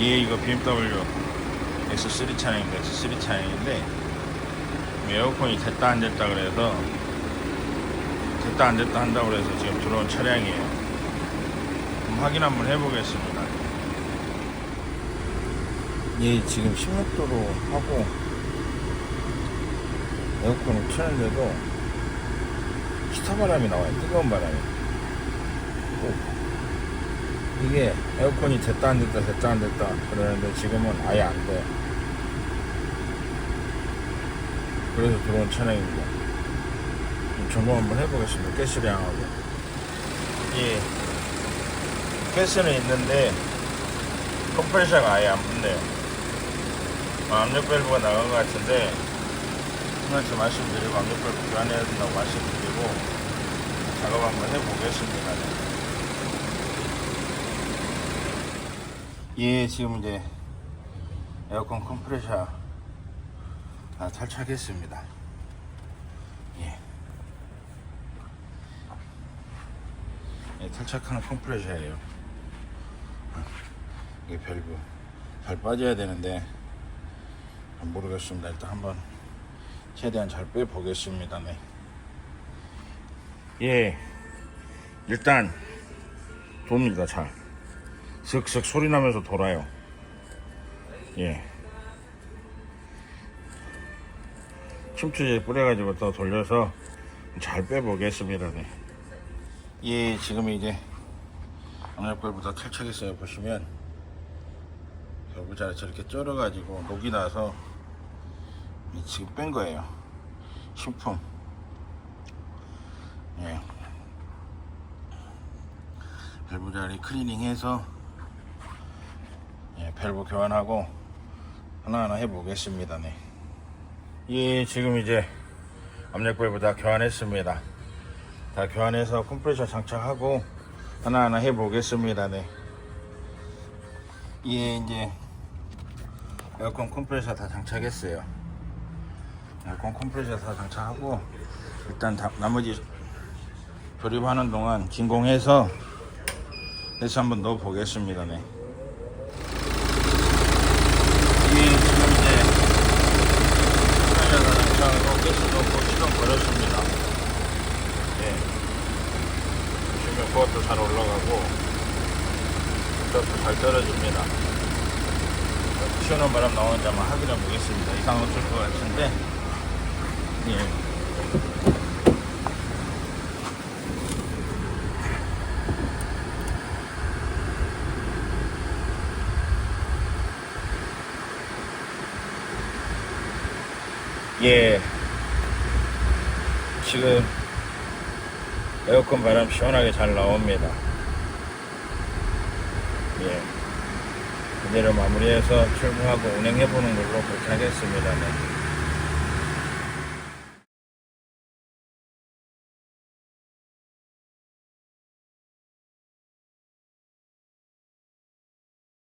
예, 이거 BMW X3 차량입니다. X3 차량인데 에어컨이 됐다 안 됐다 그래서 됐다 안 됐다 한다고 그래서 지금 들어온 차량이에요. 한번 확인 한번 해보겠습니다. 예, 지금 16도로 하고 에어컨을 켜는데도 히터 바람이 나와요. 뜨거운 바람이. 오. 이게 에어컨이 됐다 안 됐다 됐다 안 됐다 그러는데 지금은 아예 안 돼. 그래서 들어온 차량입니다. 점검 한번 해보겠습니다. 가스량하고. 예. 가스는 있는데 컴프레셔가 아예 안 붙네요. 아, 압력 밸브가 나간 것 같은데 한가지 말씀드리고 압력 밸브 교환해야 된다고 말씀드리고 작업 한번 해보겠습니다. 예, 지금 이제 에어컨 컴프레셔 아, 탈착했습니다. 예. 예, 탈착하는 컴프레셔예요. 아, 이게 밸브 잘 빠져야 되는데 모르겠습니다. 일단 한번 최대한 잘 빼보겠습니다. 네. 예, 일단 돕니다. 잘. 슥슥 소리 나면서 돌아요. 예. 침투제 뿌려가지고 또 돌려서 잘 빼보겠습니다. 네. 예, 지금 이제 압력불부터 탈착했어요. 보시면 결부자를 저렇게 쩔어가지고 녹이 나서 이 지금 뺀 거예요. 신품. 예. 밸브 자리 클리닝해서 예, 밸브 교환하고 하나하나 해보겠습니다. 네. 예, 지금 이제 압력 밸브 다 교환했습니다. 다 교환해서 컴프레셔 장착하고 하나하나 해보겠습니다. 네. 예, 이제 에어컨 컴프레셔 다 장착했어요. 에어컨 컴프레셔 다 장착하고 일단 다- 나머지 조립하는 동안 진공해서 다시 한번 넣어 보겠습니다. 네. 이 지금 이제 컴프레셔 다 장착하고 가스 넣고 시동 걸었습니다. 예. 보시면 그것도 잘 올라가고 그것도 잘 떨어집니다. 시원한 바람 나오는지 한번 확인해 보겠습니다. 이상 없을 것 같은데, 예. 예. 지금 에어컨 바람 시원하게 잘 나옵니다. 예. 그대로 마무리해서 출고하고 운행해보는 걸로 그렇게 하겠습니다. 네.